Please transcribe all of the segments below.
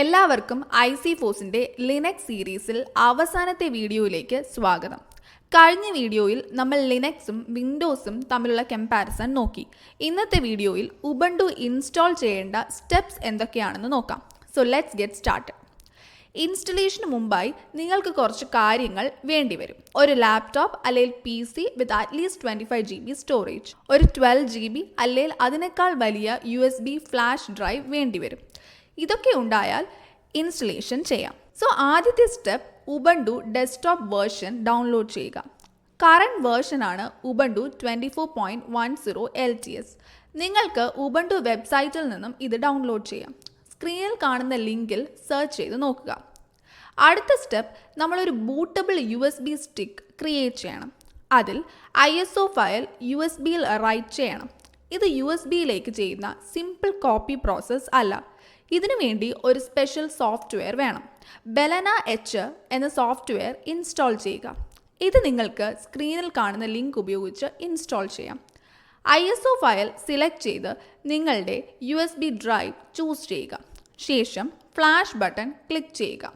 എല്ലാവർക്കും I C ഫോസിന്റെ Linux സീരീസിൽ അവസാനത്തെ വീഡിയോയിലേക്ക് സ്വാഗതം. കഴിഞ്ഞ വീഡിയോയിൽ നമ്മൾ ലിനക്സും വിൻഡോസും തമ്മിലുള്ള കമ്പാരിസൺ നോക്കി. ഇന്നത്തെ വീഡിയോയിൽ ഉബണ്ടു ഇൻസ്റ്റാൾ ചെയ്യേണ്ട സ്റ്റെപ്സ് എന്തൊക്കെയാണെന്ന് നോക്കാം. സോ ലെറ്റ്സ് ഗെറ്റ് സ്റ്റാർട്ട് ഇൻസ്റ്റലേഷന് മുമ്പായി നിങ്ങൾക്ക് കുറച്ച് കാര്യങ്ങൾ വേണ്ടിവരും ഒരു ലാപ്ടോപ്പ് അല്ലെങ്കിൽ P C with at least twenty five G B storage ഒരു ട്വൽവ് ജി ബി അല്ലെങ്കിൽ അതിനേക്കാൾ വലിയ U S B flash drive വേണ്ടിവരും ഇതൊക്കെ ഉണ്ടായാൽ ഇൻസ്റ്റലേഷൻ ചെയ്യാം. സോ ആദ്യത്തെ step Ubuntu desktop version download ചെയ്യുക. Current വേർഷനാണ് Ubuntu twenty four point one zero L T S നിങ്ങൾക്ക് ഉബണ്ടു വെബ്സൈറ്റിൽ നിന്നും ഇത് ഡൗൺലോഡ് ചെയ്യാം. സ്ക്രീനിൽ കാണുന്ന ലിങ്കിൽ സെർച്ച് ചെയ്ത് നോക്കുക. അടുത്ത സ്റ്റെപ്പ് നമ്മളൊരു bootable U S B stick create ചെയ്യണം. അതിൽ I S O file U S ബിയിൽ റൈറ്റ് ചെയ്യണം. ഇത് യു എസ് ബിയിലേക്ക് ചെയ്യുന്ന സിമ്പിൾ കോപ്പി പ്രോസസ്സ് അല്ല. ഇതിനു വേണ്ടി ഒരു സ്പെഷ്യൽ സോഫ്റ്റ്വെയർ വേണം. ബെലന എച്ച് എന്ന സോഫ്റ്റ്വെയർ ഇൻസ്റ്റാൾ ചെയ്യുക. ഇത് നിങ്ങൾക്ക് സ്ക്രീനിൽ കാണുന്ന ലിങ്ക് ഉപയോഗിച്ച് ഇൻസ്റ്റാൾ ചെയ്യാം. I S O file select ചെയ്ത് നിങ്ങളുടെ U S B drive choose ചെയ്യുക. ശേഷം ഫ്ലാഷ് ബട്ടൺ ക്ലിക്ക് ചെയ്യുക.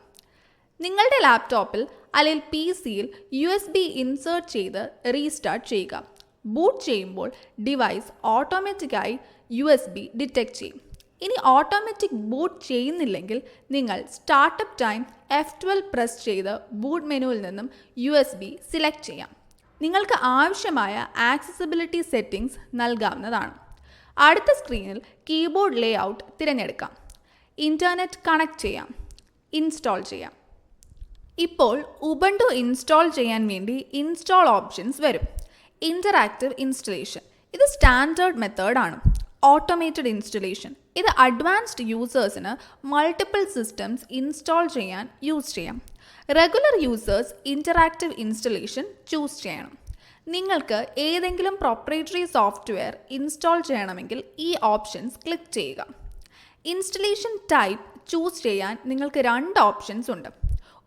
നിങ്ങളുടെ ലാപ്ടോപ്പിൽ അല്ലെങ്കിൽ പി സിയിൽ യു എസ് ബി ഇൻസേർട്ട് ചെയ്ത് റീസ്റ്റാർട്ട് ചെയ്യുക. ബൂട്ട് ചെയ്യുമ്പോൾ ഡിവൈസ് ഓട്ടോമാറ്റിക്കായി യു എസ് ബി ഡിറ്റക്ട് ചെയ്യും. ഇനി ഓട്ടോമാറ്റിക് ബൂട്ട് ചെയ്യുന്നില്ലെങ്കിൽ നിങ്ങൾ startup time F twelve press ചെയ്ത് ബൂട്ട് മെനുവിൽ നിന്നും യു എസ് ബി സിലക്ട് ചെയ്യാം. നിങ്ങൾക്ക് ആവശ്യമായ ആക്സസിബിലിറ്റി സെറ്റിംഗ്സ് നൽകാവുന്നതാണ്. അടുത്ത സ്ക്രീനിൽ കീബോർഡ് ലേ ഔട്ട് തിരഞ്ഞെടുക്കാം. ഇന്റർനെറ്റ് കണക്ട് ചെയ്യാം. ഇൻസ്റ്റാൾ ചെയ്യാം. ഇപ്പോൾ ഉബണ്ടു ഇൻസ്റ്റാൾ ചെയ്യാൻ വേണ്ടി ഇൻസ്റ്റാൾ ഓപ്ഷൻസ് വരും. ഇന്ററാക്റ്റീവ് ഇൻസ്റ്റലേഷൻ ഇത് സ്റ്റാൻഡേർഡ് മെത്തേഡാണ് ഓട്ടോമേറ്റഡ് ഇൻസ്റ്റലേഷൻ ഇത് അഡ്വാൻസ്ഡ് യൂസേഴ്സിന് മൾട്ടിപ്പിൾ സിസ്റ്റംസ് ഇൻസ്റ്റാൾ ചെയ്യാൻ യൂസ് ചെയ്യാം. Regular users interactive installation choose ചെയ്യണം. നിങ്ങൾക്ക് ഏതെങ്കിലും പ്രൊപ്പറേറ്ററി സോഫ്റ്റ്വെയർ ഇൻസ്റ്റാൾ ചെയ്യണമെങ്കിൽ ഈ ഓപ്ഷൻസ് ക്ലിക്ക് ചെയ്യുക. ഇൻസ്റ്റലേഷൻ ടൈപ്പ് ചൂസ് ചെയ്യാൻ നിങ്ങൾക്ക് രണ്ട് ഓപ്ഷൻസ് ഉണ്ട്.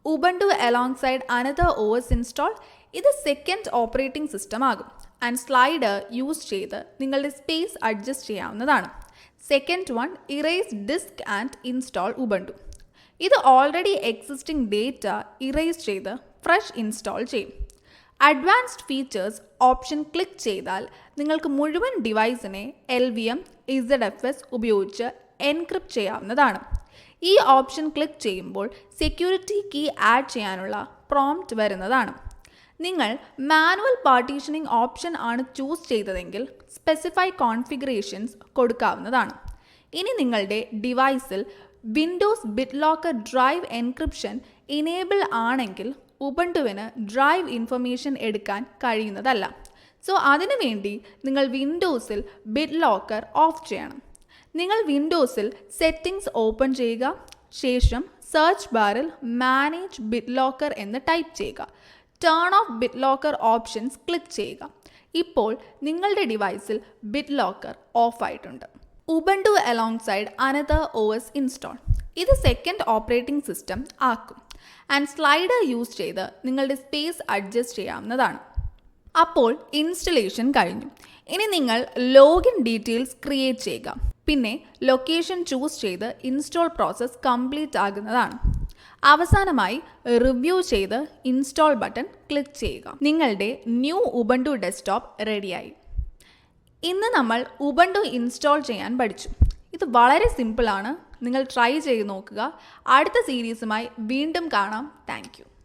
Ubuntu alongside another O S install ഇത് സെക്കൻഡ് ഓപ്പറേറ്റിംഗ് സിസ്റ്റം ആകും. ആൻഡ് സ്ലൈഡർ യൂസ് ചെയ്ത് നിങ്ങളുടെ സ്പേസ് അഡ്ജസ്റ്റ് ചെയ്യാവുന്നതാണ്. Second one erase disk and install Ubuntu ഇത് ഓൾറെഡി എക്സിസ്റ്റിംഗ് ഡേറ്റ ഇറേസ് ചെയ്ത് ഫ്രഷ് ഇൻസ്റ്റാൾ ചെയ്യും. അഡ്വാൻസ്ഡ് ഫീച്ചേഴ്സ് ഓപ്ഷൻ ക്ലിക്ക് ചെയ്താൽ നിങ്ങൾക്ക് മുഴുവൻ ഡിവൈസിനെ L V M Z F S ഉപയോഗിച്ച് എൻക്രിപ്റ്റ് ചെയ്യാവുന്നതാണ്. ഈ ഓപ്ഷൻ ക്ലിക്ക് ചെയ്യുമ്പോൾ സെക്യൂരിറ്റി കീ ആഡ് ചെയ്യാനുള്ള പ്രോംപ്റ്റ് വരുന്നതാണ്. നിങ്ങൾ മാനുവൽ പാർട്ടീഷനിങ് ഓപ്ഷൻ ആണ് ചൂസ് ചെയ്തതെങ്കിൽ സ്പെസിഫൈ കോൺഫിഗറേഷൻസ് കൊടുക്കാവുന്നതാണ്. ഇനി നിങ്ങളുടെ ഡിവൈസിൽ Windows BitLocker drive encryption enable ആണെങ്കിൽ ഉബണ്ടുവിന് ഡ്രൈവ് ഇൻഫർമേഷൻ എടുക്കാൻ കഴിയുന്നതല്ല. സോ അതിനുവേണ്ടി നിങ്ങൾ വിൻഡോസിൽ ബിറ്റ് ലോക്കർ ഓഫ് ചെയ്യണം. നിങ്ങൾ വിൻഡോസിൽ സെറ്റിംഗ്സ് ഓപ്പൺ ചെയ്യുക ശേഷം സെർച്ച് ബാറിൽ മാനേജ് ബിറ്റ് ലോക്കർ എന്ന് ടൈപ്പ് ചെയ്യുക. Turn off BitLocker options click ചെയ്യുക. ഇപ്പോൾ നിങ്ങളുടെ ഡിവൈസിൽ ബിറ്റ് ലോക്കർ ഓഫ് ആയിട്ടുണ്ട്. Ubuntu alongside another O S install ഇത് സെക്കൻഡ് ഓപ്പറേറ്റിംഗ് സിസ്റ്റം ആക്കും. ആൻഡ് സ്ലൈഡർ യൂസ് ചെയ്ത് നിങ്ങളുടെ സ്പേസ് അഡ്ജസ്റ്റ് ചെയ്യാവുന്നതാണ്. അപ്പോൾ ഇൻസ്റ്റലേഷൻ കഴിഞ്ഞു. ഇനി നിങ്ങൾ ലോഗിൻ ഡീറ്റെയിൽസ് ക്രിയേറ്റ് ചെയ്യുക. പിന്നെ ലൊക്കേഷൻ ചൂസ് ചെയ്ത് ഇൻസ്റ്റാൾ പ്രോസസ്സ് കംപ്ലീറ്റ് ആകുന്നതാണ്. അവസാനമായി റിവ്യൂ ചെയ്ത് ഇൻസ്റ്റാൾ ബട്ടൺ ക്ലിക്ക് ചെയ്യുക. നിങ്ങളുടെ ന്യൂ ഉബണ്ടു ഡെസ്ക്ടോപ്പ് റെഡിയായി ഇന്ന് നമ്മൾ ഉബണ്ടു ഇൻസ്റ്റാൾ ചെയ്യാൻ പഠിച്ചു. ഇത് വളരെ സിമ്പിളാണ് നിങ്ങൾ ട്രൈ ചെയ്ത് നോക്കുക. അടുത്ത സീരീസുമായി വീണ്ടും കാണാം. താങ്ക്